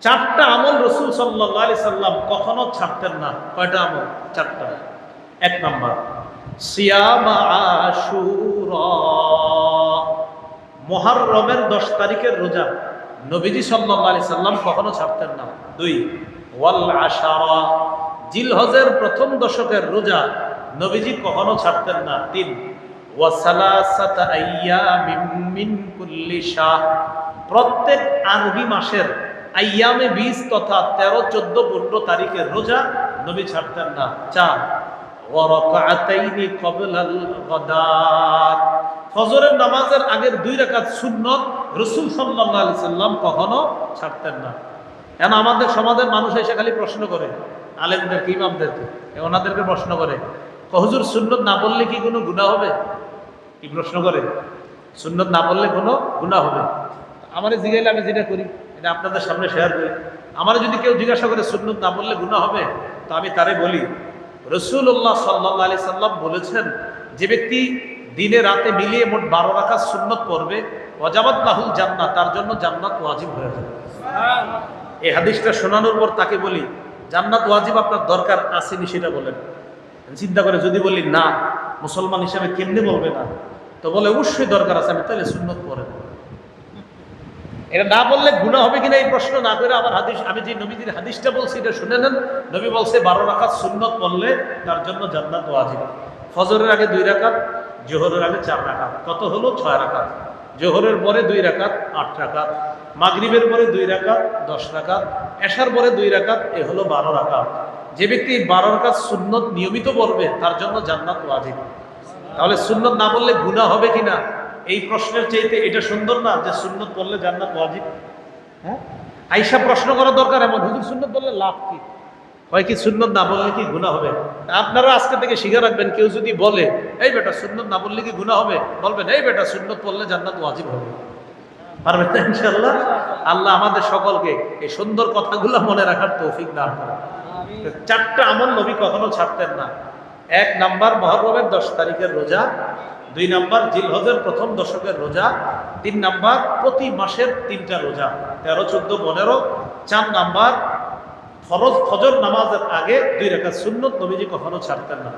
চারটা আমল রসুল সাল্লাহ আলি সাল্লাম কখনো ছাড়তেন না। কয়টা আমল? চারটা। এক নম্বর মহারমের দশ তারিখের রোজা নবীজি সাল্লাহ আলি সাল্লাম কখনো ছাড়তেন না। দুই, ওয়াল আশারা। জিলহজের প্রথম দশকের রোজা নবীজি কখনো ছাড়তেন না। তিন প্রত্যেক আরবি মাসের আইয়ামে বিশ তথা তেরো, চোদ্দ, পনেরো তারিখের রোজা নবী ছাড়তেন না। চার ফজরের নামাজের আগের দুই কখনো ছাড়তেন না। কেন আমাদের সমাজের মানুষ এসে খালি প্রশ্ন করে আলেমদেরকে ওনাদেরকে প্রশ্ন করে সুন্নত না বললে কি কোনো গুনাহ হবে? কি প্রশ্ন করে, সুন্নত না বললে কোনো গুনাহ হবে? আমার জিজ্ঞাসা আমি যেটা করি। এটা আপনাদের সামনে শেয়ার করি। আমার যদি কেউ জিজ্ঞাসা করে সুন্নত না বললে গুনাহ হবে? তো আমি তারে বলি রসুল্লাহ সাল্লাহ আলি সাল্লাম বলেছেন যে ব্যক্তি দিনে রাতে মিলিয়ে মোট বারো রাখা সুন্নত পড়বে অজাবাত লাহুল জান্নাত তার জন্য জান্নাত ওয়াজিব হয়ে যাবে। এই হাদিসটা শোনানোর পর তাকে বলি জান্নাত ওয়াজিব আপনার দরকার আসেনি সেটা বলেন। চিন্তা করে যদি বলি না মুসলমান হিসাবে কেমনে বলবে না? তো বলে অবশ্যই দরকার আছে আমি তাহলে সুন্নত পড়েন এটা না বললে গুণা হবে কিনা এই প্রশ্ন না করে আমার হাদিস, আমি যে নবীজির হাদিসটা বলছি, এটা শুনে নেন। নবী বলছে, বারো রাখাত সুন্নত পড়লে তার জন্য জান্নাত ওয়াজিব। ফজরের আগে দুই রাকাত, জোহরের আগে চার রাকাত। কত হলো? ছয় রাকাত। জোহরের পরে দুই রাকাত, আট রাকাত। মাগরিবের পরে দুই রাকাত, দশ রাকাত। এশার পরে দুই রাকাত, এ হলো বারো রাকাত। যে ব্যক্তি বারো রাকাত সুন্নত নিয়মিত পড়বে, তার জন্য জান্নাত ওয়াজিব। তাহলে সুন্নত না বললে গুণা হবে কিনা? এই প্রশ্নের চাইতে এটা সুন্দর না যে সুন্নত বললে জান্নাত ওয়াজিব? হ্যাঁ? আইসা প্রশ্ন করা দরকার এমন হুজুর সুন্নত বললে লাভ কি? হয় কি সুন্নত না বললে কি গুণা হবে? আপনারা আজকে থেকে শিখে রাখবেন কেউ যদি বলে এই বেটা সুন্নত না বললে কি গুণা হবে? বলবেন এই বেটা সুন্নত পড়লে জান্নাত ওয়াজিব হবে। পারবেন না ইনশাল্লাহ আল্লাহ আমাদের সকলকে এই সুন্দর কথাগুলো মনে রাখার তৌফিক দান করে চারটা আমল নবী কখনো ছাড়তেন না। এক নাম্বার মহরমের দশ তারিখের রোজা, দুই নাম্বার জিলহজের প্রথম দশকের রোজা, তিন নাম্বার প্রতি মাসের তিনটা রোজা, তেরো, চোদ্দ, পনেরো, চার নাম্বার ফরজ ফজর নামাজের আগে দুই রেখা সুন্নত নবীজি কখনো ছাড়তেন না।